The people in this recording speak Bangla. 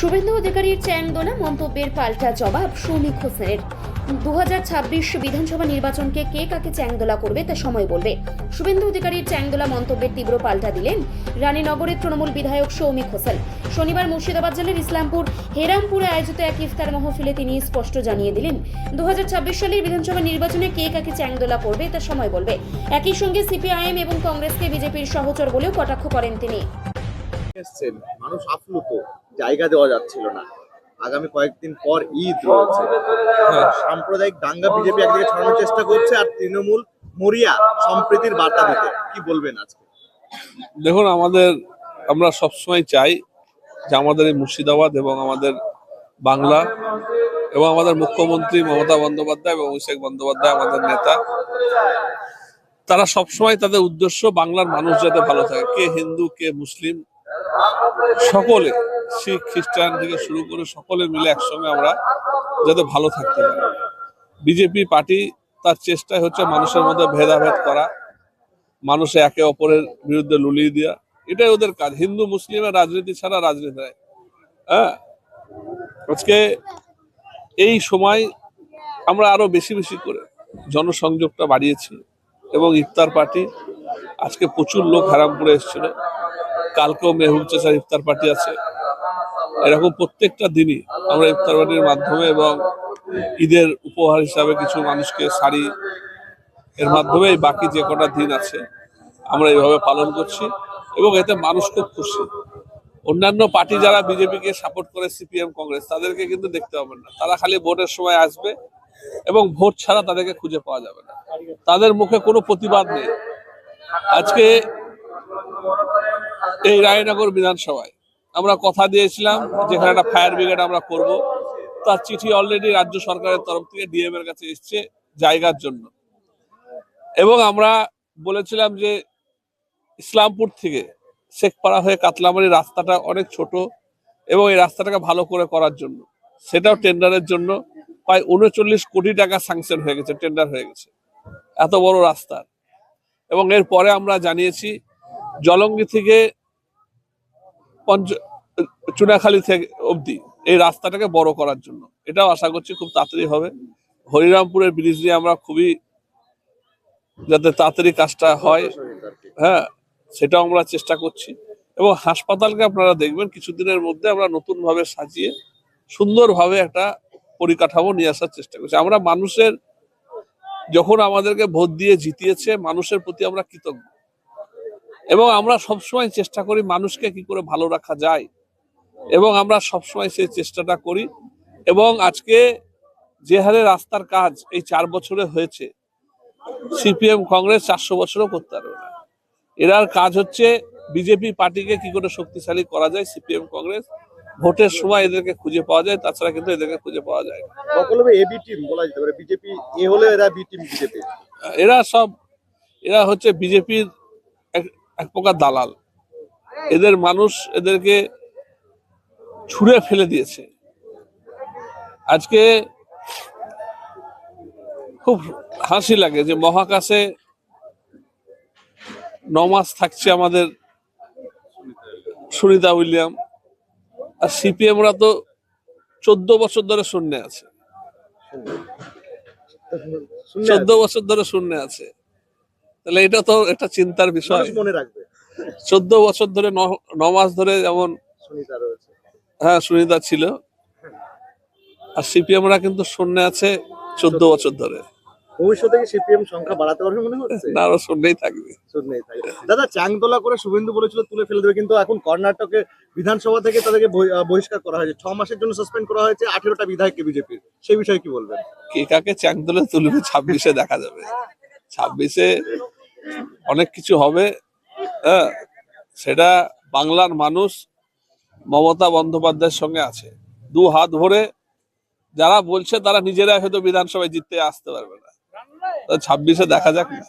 শুভেন্দু অধিকারীর চ্যাংদোলা মন্তব্যের পাল্টা জবাব সৌমিক হোসেনের। দু বিধানসভা নির্বাচনকে কে কাকে চ্যাংদোলা করবে তা সময় বলবে। শুভেন্দু অধিকারীর চ্যাংদোলা মন্তব্যের তীব্র পাল্টা দিলেন রানীনগরের তৃণমূল বিধায়ক সৌমিক হোসেন। শনিবার মুর্শিদাবাদ জেলার ইসলামপুর হেরামপুরে আয়োজিত এক ইফতার মহফিলে তিনি স্পষ্ট জানিয়ে দিলেন দু হাজার ছাব্বিশ সালের বিধানসভা নির্বাচনে কে কাকে চ্যাংদোলা করবে তা সময় বলবে। একই সঙ্গে সিপিআইএম এবং কংগ্রেসকে বিজেপির সহচর বলেও কটাক্ষ করেন তিনি। এসছেন মানুষ আপ্লুত জায়গা দেওয়া যাচ্ছিল না। আগামী কয়েকদিন পর ঈদ রয়েছে। সাম্প্রদায়িক দাঙ্গা বিজেপি একদিকে ছড়ানোর চেষ্টা করছে আর তৃণমূল মরিয়া সম্প্রীতির বার্তা দিতে। কি বলবেন আজকে? দেখুন আমাদের আমরা সবসময় চাই যে আমাদের এই মুর্শিদাবাদ এবং আমাদের বাংলা এবং আমাদের মুখ্যমন্ত্রী মমতা বন্দ্যোপাধ্যায় এবং অভিষেক বন্দ্যোপাধ্যায় আমাদের নেতা তারা সবসময় তাদের উদ্দেশ্য বাংলার মানুষ যাতে ভালো থাকে। কে হিন্দু কে মুসলিম সকলে, শিখ, খ্রিস্টান থেকে শুরু করে সকলে মিলে একসঙ্গে আমরা যাতে ভালো থাকতে পারি। বিজেপি পার্টি তার চেষ্টাই হচ্ছে মানুষের মধ্যে ভেদাভেদ করা, মানুষে একে অপরের বিরুদ্ধে লুলিয়ে দেওয়া এটাই ওদের কাজ। হিন্দু মুসলিমের রাজনীতি ছাড়া রাজনীতি নাই। হ্যাঁ? আজকে এই সময় আমরা আরও বেশি বেশি করে জনসংযোগটা বাড়িয়েছি এবং ইফতার পার্টি আজকে প্রচুর লোক হারামপুরে এসেছিল। কালকেও মেহুল চেষার ইফতার পার্টি আছে। এরকম প্রত্যেকটা দিনই আমরা ইফতার পার্টির মাধ্যমে এবং ঈদের উপহার হিসাবে কিছু মানুষকে শাড়ি এর মাধ্যমে এই বাকি যে কটা দিন আছে, আমরা এইভাবে পালন করছি এবং এতে মানুষ খুব খুশি। অন্যান্য পার্টি যারা বিজেপিকে সাপোর্ট করে, সিপিএম, কংগ্রেস, তাদেরকে কিন্তু দেখতে হবে না। তারা খালি ভোটের সময় আসবে এবং ভোট ছাড়া তাদেরকে খুঁজে পাওয়া যাবে না। তাদের মুখে কোনো প্রতিবাদ নেই। আজকে এই রায়নগর বিধানসভায়। আমরা কথা দিয়েছিলাম যেখানে একটা ফায়ার ব্রিগেড আমরা করব। তার চিঠি অলরেডি রাজ্য সরকারের তরফ থেকে ডিএম এর কাছে এসছে জায়গার জন্য। এবং আমরা বলেছিলাম যে ইসলামপুর থেকে শেখপাড়া হয়ে কাতলামারি রাস্তাটা অনেক ছোট এবং এই রাস্তাটাকে ভালো করে করার জন্য। সেটাও টেন্ডারের জন্য। প্রায় উনচল্লিশ কোটি টাকা স্যাংশন হয়ে গেছে টেন্ডার হয়ে গেছে। এত বড় রাস্তা। এবং এর পরে আমরা জানিয়েছি, জলঙ্গি থেকে পঞ্চ চুনাখালী থেকে অবধি এই রাস্তাটাকে বড় করার জন্য। এটাও আশা করছি খুব তাড়াতাড়ি হবে। হরিরামপুরের ব্রিজ নিয়ে আমরা খুবই যাতে তাড়াতাড়ি কাজটা হয় হ্যাঁ সেটাও আমরা চেষ্টা করছি। এবং হাসপাতালকে আপনারা দেখবেন, কিছুদিনের মধ্যে আমরা নতুন ভাবে সাজিয়ে সুন্দরভাবে একটা পরিকাঠামো নিয়ে আসার চেষ্টা করছি। আমরা মানুষের যখন আমাদেরকে ভোট দিয়ে জিতিয়েছে, মানুষের প্রতি আমরা কৃতজ্ঞ। এবং আমরা সবসময় চেষ্টা করি মানুষকে কি করে ভালো রাখা যায়। এবং আমরা সবসময় সেই চেষ্টাটা করি। এবং আজকে যে হারে রাস্তার কাজ এই চার বছরে হয়েছে সিপিএম কংগ্রেস চারশো বছরও করতে পারবে না। এরার কাজ হচ্ছে বিজেপি পার্টিকে কি করে শক্তিশালী করা যায় সিপিএম কংগ্রেস। ভোটের সময় এদেরকে খুঁজে পাওয়া যায় তাছাড়া কিন্তু এদেরকে খুঁজে পাওয়া যায় না। এবি টিম বলা যেতে পারে বিজেপি এ হলে এরা বি টিম বিজেপি। এরা সব এরা হচ্ছে বিজেপির এক প্রকার দালাল। এদের মানুষ এদেরকে ছুঁড়ে ফেলে দিয়েছে। আজকে খুব হাসি লাগে যে মহাকাশে নমাস থাকছে আমাদের সুনিতা উইলিয়াম। আর সিপিএমরা তো চোদ্দ বছর ধরে শূন্য আছে। চোদ্দ বছর ধরে শূন্য আছে। তাহলে এটা তো একটা চিন্তার বিষয়। মনে রাখবে। চোদ্দ বছর ধরে ন- মাস ধরে যেমন হ্যাঁ সুনিতা ছিল। আর সিপিএমরা কিন্তু শূন্য আছে চোদ্দ বছর ধরে। ভবিষ্যতে কি সিপিএম সংখ্যা বাড়াতে পারবে মনে হচ্ছে? না আরও শূন্যই থাকবে। দাদা চাংদোলা করে শুভেন্দু বলেছিল তুলে ফেলে দেবে কিন্তু এখন কর্ণাটকে বিধানসভা থেকে তাদেরকে বহি- বহিষ্কার করা হয়েছে। ছ মাসের জন্য সাসপেন্ড করা হয়েছে আঠেরোটা বিধায়ককে বিজেপির। সেই বিষয়ে কি বলবেন? কে কাকে তুলবে ছাব্বিশে দেখা যাবে। ছাব্বিশে অনেক কিছু হবে। হ্যাঁ সেটা বাংলার মানুষ মমতা বন্দ্যোপাধ্যায়ের সঙ্গে আছে। দু হাত ভরে যারা বলছে তারা নিজেরা হয়তো বিধানসভায় জিততে আসতে পারবে না। ছাব্বিশে দেখা যাক না।